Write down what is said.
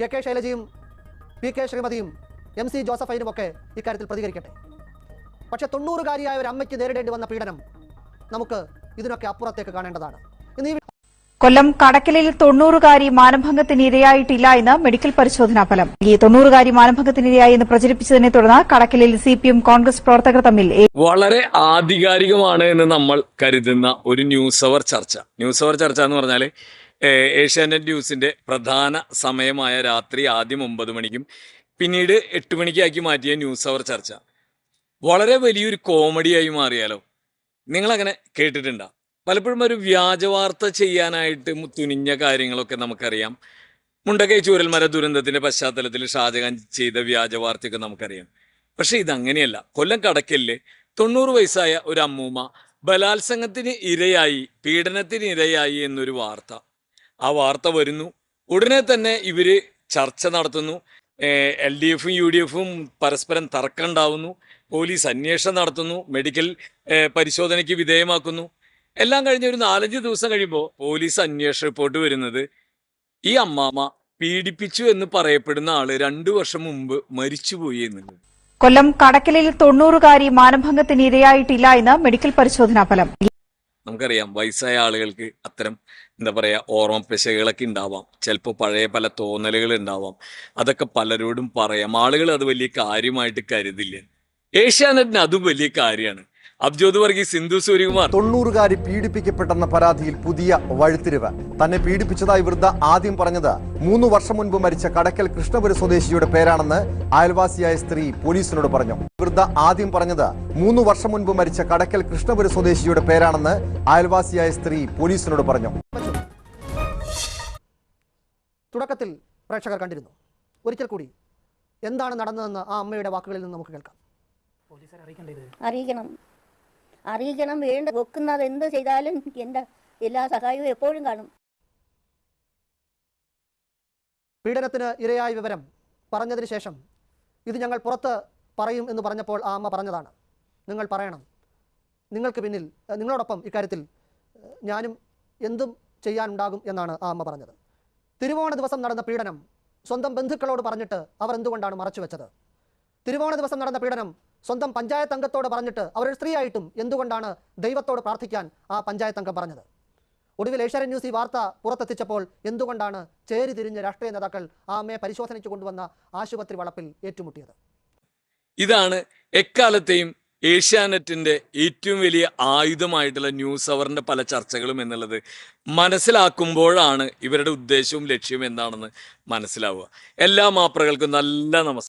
K K ശൈലജയും P K ശ്രീമതിയും M C ജോസഫൈനും ഒക്കെ ഇക്കാര്യത്തിൽ പ്രതികരിക്കട്ടെ. പക്ഷേ തൊണ്ണൂറുകാരിയായ ഒരു അമ്മയ്ക്ക് നേരിടേണ്ടി വന്ന പീഡനം നമുക്ക് ഇതിനൊക്കെ അപ്പുറത്തേക്ക് കാണേണ്ടതാണ്. കൊല്ലം കടക്കലിൽ തൊണ്ണൂറുകാരി മാനഭംഗത്തിനിരയായിട്ടില്ല എന്ന് മെഡിക്കൽ പരിശോധനാ ഫലം. ഈ തൊണ്ണൂറുകാരി മാനഭംഗത്തിനിരയായി എന്ന് പ്രചരിപ്പിച്ചതിനെ തുടർന്ന് കടക്കലിൽ സി പി എം കോൺഗ്രസ് പ്രവർത്തകർ തമ്മിൽ വളരെ ആധികാരികമാണ് എന്ന് നമ്മൾ കരുതുന്ന ഒരു ന്യൂസ് അവർ ചർച്ച. ന്യൂസ് അവർ ചർച്ച എന്ന് പറഞ്ഞാൽ ഏഷ്യാനെറ്റ് ന്യൂസിന്റെ പ്രധാന സമയമായ രാത്രി ആദ്യം ഒമ്പത് മണിക്കും പിന്നീട് എട്ട് മണിക്കാക്കി മാറ്റിയ ന്യൂസ് അവർ ചർച്ച. വളരെ വലിയൊരു കോമഡിയായി മാറിയാലോ? നിങ്ങളങ്ങനെ കേട്ടിട്ടുണ്ടോ? പലപ്പോഴും ഒരു വ്യാജവാർത്ത ചെയ്യാനായിട്ട് തുനിഞ്ഞ കാര്യങ്ങളൊക്കെ നമുക്കറിയാം. മുണ്ടക്കൈ ചൂരൽമര ദുരന്തത്തിന്റെ പശ്ചാത്തലത്തിൽ ഷാജഹാൻ ചെയ്ത വ്യാജ വാർത്തയൊക്കെ നമുക്കറിയാം. പക്ഷെ ഇതങ്ങനെയല്ല. കൊല്ലം കടക്കലിൽ തൊണ്ണൂറ് വയസ്സായ ഒരു അമ്മൂമ്മ ബലാത്സംഗത്തിന് ഇരയായി പീഡനത്തിന് ഇരയായി എന്നൊരു വാർത്ത. ആ വാർത്ത വരുന്നു. ഉടനെ തന്നെ ഇവർ ചർച്ച നടത്തുന്നു. എൽ ഡി എഫും യു ഡി എഫും പരസ്പരം തർക്കം ഉണ്ടാവുന്നു. പോലീസ് അന്വേഷണം നടത്തുന്നു. മെഡിക്കൽ പരിശോധനയ്ക്ക് വിധേയമാക്കുന്നു. എല്ലാം കഴിഞ്ഞ ഒരു നാലഞ്ച് ദിവസം കഴിയുമ്പോൾ പോലീസ് അന്വേഷണ റിപ്പോർട്ട് വരുന്നത് ഈ അമ്മാമ്മ പീഡിപ്പിച്ചു എന്ന് പറയപ്പെടുന്ന ആൾ രണ്ടു വർഷം മുമ്പ് മരിച്ചുപോയി എന്നുള്ളത്. കൊല്ലം കടക്കലിൽ തൊണ്ണൂറുകാരി മാനഭംഗത്തിന് ഇരയായിട്ടില്ല എന്ന് മെഡിക്കൽ പരിശോധനാ ഫലം. നമുക്കറിയാം വയസ്സായ ആളുകൾക്ക് അത്തരം എന്താ പറയുക ഓർമ്മ പിശകുകളൊക്കെ ഉണ്ടാവാം. ചിലപ്പോൾ പഴയ പല തോന്നലുകൾ ഉണ്ടാവാം. അതൊക്കെ പലരോടും പറയാം. ആളുകൾ അത് വലിയ കാര്യമായിട്ട് കരുതില്ല. ഏഷ്യാനെറ്റിന് അതും വലിയ കാര്യമാണ്. അബ്ജോദ് വർഗീസ് സിന്ധു സൂര്യകുമാർ. തൊണ്ണൂറുകാരി പീഡിപ്പിക്കപ്പെട്ടെന്ന പരാതിയിൽ പുതിയ വഴുത്തിരിവ്. തന്നെ പീഡിപ്പിച്ചതായി വൃദ്ധ ആദ്യം പറഞ്ഞത് മൂന്ന് വർഷം മുൻപ് മരിച്ച കടക്കൽ കൃഷ്ണപുര സ്വദേശിയുടെ പേരാണെന്ന് അയൽവാസിയായ സ്ത്രീ പോലീസിനോട് പറഞ്ഞു. വൃദ്ധ ആദ്യം പറഞ്ഞത് മൂന്ന് വർഷം മുൻപ് മരിച്ച കടക്കൽ കൃഷ്ണപുര സ്വദേശിയുടെ പേരാണെന്ന് അയൽവാസിയായ സ്ത്രീ പോലീസിനോട് പറഞ്ഞു. തുടക്കത്തിൽ പ്രേക്ഷകർ കണ്ടിരുന്നു. ഒരിക്കൽ കൂടി എന്താണ് നടന്നതെന്ന് ആ അമ്മയുടെ വാക്കുകളിൽ നിന്ന് നമുക്ക് കേൾക്കാം. അറിയിക്കണം. അറിയിക്കണം വേണ്ട വെക്കുന്നത് എന്ത് ചെയ്താലും എന്റെ എല്ലാ സഹായവും എപ്പോഴും കാണും. പീഡനത്തിന് ഇരയായ വിവരം പറഞ്ഞതിന് ശേഷം ഇത് ഞങ്ങൾ പുറത്ത് പറയും എന്ന് പറഞ്ഞപ്പോൾ ആ അമ്മ പറഞ്ഞതാണ്. നിങ്ങൾ പറയണം. നിങ്ങൾക്ക് പിന്നിൽ നിങ്ങളോടൊപ്പം ഇക്കാര്യത്തിൽ ഞാനും എന്തും ചെയ്യാനുണ്ടാകും എന്നാണ് ആ അമ്മ പറഞ്ഞത്. തിരുവോണ ദിവസം നടന്ന പീഡനം സ്വന്തം ബന്ധുക്കളോട് പറഞ്ഞിട്ട് അവർ എന്തുകൊണ്ടാണ് മറച്ചു വെച്ചത് തിരുവോണ ദിവസം നടന്ന പീഡനം സ്വന്തം പഞ്ചായത്ത് അംഗത്തോട് പറഞ്ഞിട്ട് അവരൊരു സ്ത്രീയായിട്ടും എന്തുകൊണ്ടാണ് ദൈവത്തോട് പ്രാർത്ഥിക്കാൻ ആ പഞ്ചായത്ത് അംഗം പറഞ്ഞത്? ഒടുവിൽ ഏഷ്യാനെറ്റ് ന്യൂസ് ഈ വാർത്ത പുറത്തെത്തിച്ചപ്പോൾ എന്തുകൊണ്ടാണ് ചേരി തിരിഞ്ഞ രാഷ്ട്രീയ നേതാക്കൾ ആ അമ്മയെ പരിശോധനയ്ക്ക് കൊണ്ടുവന്ന ആശുപത്രി വളപ്പിൽ ഏറ്റുമുട്ടിയത്? ഇതാണ് എക്കാലത്തെയും ഏഷ്യാനെറ്റിന്റെ ഏറ്റവും വലിയ ആയുധമായിട്ടുള്ള ന്യൂസ് അവറിന്റെ പല ചർച്ചകളും എന്നുള്ളത് മനസ്സിലാക്കുമ്പോഴാണ് ഇവരുടെ ഉദ്ദേശവും ലക്ഷ്യവും എന്താണെന്ന് മനസ്സിലാവുക. എല്ലാ മാപ്രകൾക്കും നല്ല നമസ്കാരം